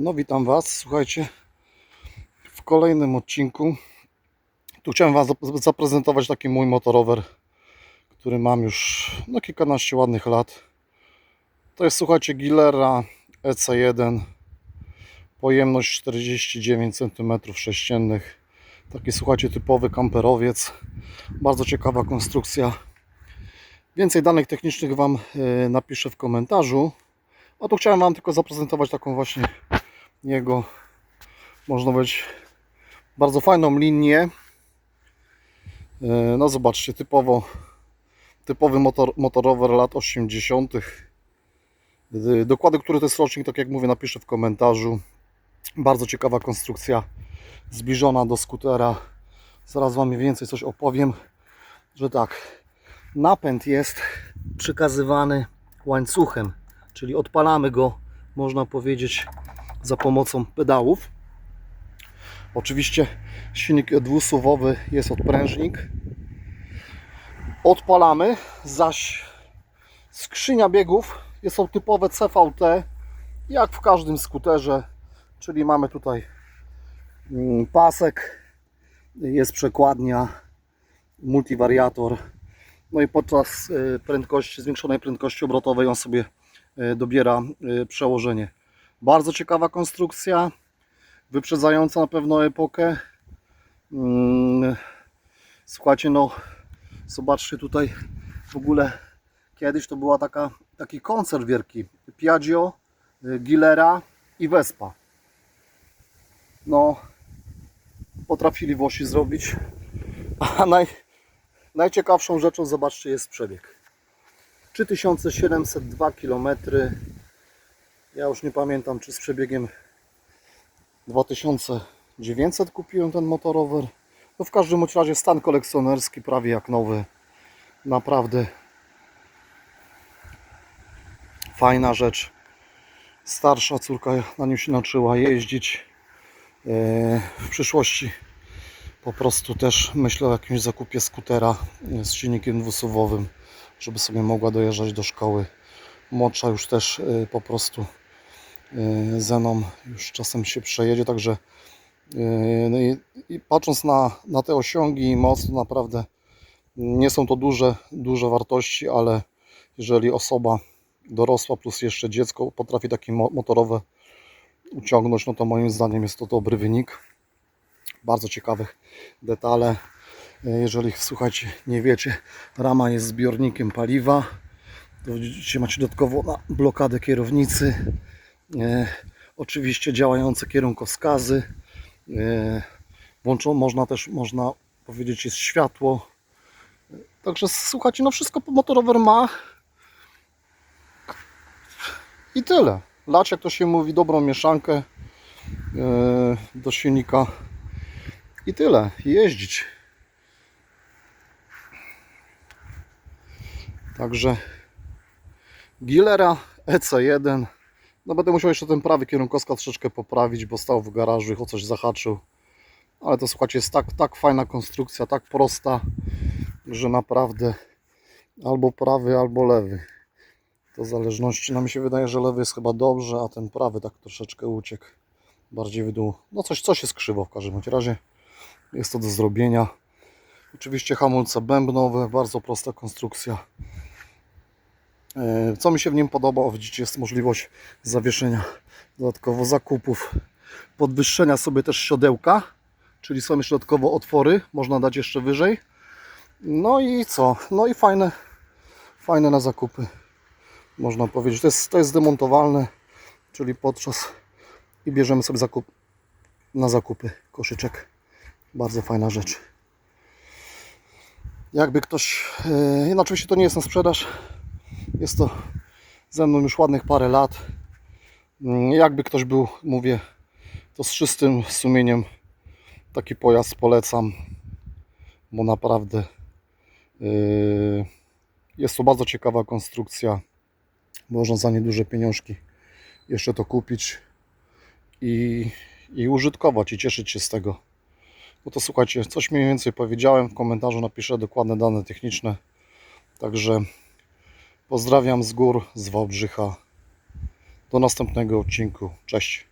No witam Was, słuchajcie, w kolejnym odcinku. Tu chciałem Wam zap- zaprezentować taki mój motorower, który mam już no, kilkanaście ładnych lat. To jest, słuchajcie, Gilera EC1, pojemność 49 cm3. Taki, słuchajcie, typowy kamperowiec. Bardzo ciekawa konstrukcja. Więcej danych technicznych Wam e, napiszę w komentarzu. A tu chciałem Wam tylko zaprezentować taką właśnie jego, można powiedzieć, bardzo fajną linię. E, No zobaczcie, typowo, typowy motor, motorower lat 80. E, Dokłady, który to jest rocznik, tak jak mówię, napiszę w komentarzu. Bardzo ciekawa konstrukcja, zbliżona do skutera. Zaraz Wam więcej coś opowiem, że tak, napęd jest przekazywany łańcuchem, czyli odpalamy go, można powiedzieć, za pomocą pedałów. Oczywiście silnik dwusuwowy jest odprężnik. Odpalamy, zaś skrzynia biegów jest to typowe CVT, jak w każdym skuterze, czyli mamy tutaj mm, pasek, jest przekładnia, multiwariator, no i podczas y, prędkości, zwiększonej prędkości obrotowej on sobie y, dobiera y, przełożenie. Bardzo ciekawa konstrukcja, wyprzedzająca na pewno epokę. Mm, Słuchajcie, no zobaczcie tutaj w ogóle kiedyś to była taka, taki koncert wielki Piaggio, y, Gilera i Vespa. No potrafili Włosi zrobić, a naj, najciekawszą rzeczą zobaczcie jest przebieg 3702 km ja już nie pamiętam, czy z przebiegiem 2900 kupiłem ten motorower. No w każdym razie stan kolekcjonerski prawie jak nowy. Naprawdę fajna rzecz. Starsza córka na nim się nauczyła jeździć. E, W przyszłości po prostu też myślę o jakimś zakupie skutera z silnikiem dwusuwowym, żeby sobie mogła dojeżdżać do szkoły. Młodsza już też e, po prostu e, Zeną już czasem się przejedzie, także e, no i, i patrząc na, na te osiągi i moc, to naprawdę nie są to duże, duże wartości, ale jeżeli osoba dorosła plus jeszcze dziecko potrafi takie mo- motorowe uciągnąć, no to moim zdaniem jest to dobry wynik. Bardzo ciekawych detale. E, Jeżeli słuchajcie, nie wiecie, rama jest zbiornikiem paliwa. To widzicie, macie dodatkowo na blokadę kierownicy. E, oczywiście działające kierunkowskazy. E, włączą, można też, można powiedzieć, jest światło. Także słuchajcie, no wszystko motorower ma. I tyle. Lać, jak to się mówi, dobrą mieszankę e, do silnika. I tyle. Jeździć. Także Gilera EC1. No będę musiał jeszcze ten prawy kierunkowskaz troszeczkę poprawić, bo stał w garażu i o coś zahaczył. Ale to słuchajcie, jest tak, tak fajna konstrukcja, tak prosta, że naprawdę albo prawy, albo lewy. To zależności, no mi się wydaje, że lewy jest chyba dobrze, a ten prawy tak troszeczkę uciekł bardziej w dół. No coś, coś jest krzywo w każdym razie. Jest to do zrobienia. Oczywiście hamulce bębnowe, bardzo prosta konstrukcja. E, Co mi się w nim podoba, o widzicie, jest możliwość zawieszenia dodatkowo zakupów, podwyższenia sobie też siodełka, czyli są jeszcze dodatkowo otwory, można dać jeszcze wyżej. No i co? No i fajne, fajne na zakupy, można powiedzieć. To jest, to jest zdemontowalne, czyli podczas i bierzemy sobie zakup na zakupy koszyczek. Bardzo fajna rzecz. Jakby ktoś, yy, no oczywiście to nie jest na sprzedaż, jest to ze mną już ładnych parę lat. Mm, Jakby ktoś był, mówię, to z czystym sumieniem taki pojazd polecam, bo naprawdę yy, jest to bardzo ciekawa konstrukcja. Można za nieduże pieniążki jeszcze to kupić i, i użytkować i cieszyć się z tego. No to słuchajcie, coś mniej więcej powiedziałem, w komentarzu napiszę dokładne dane techniczne. Także pozdrawiam z gór, z Wałbrzycha. Do następnego odcinku. Cześć.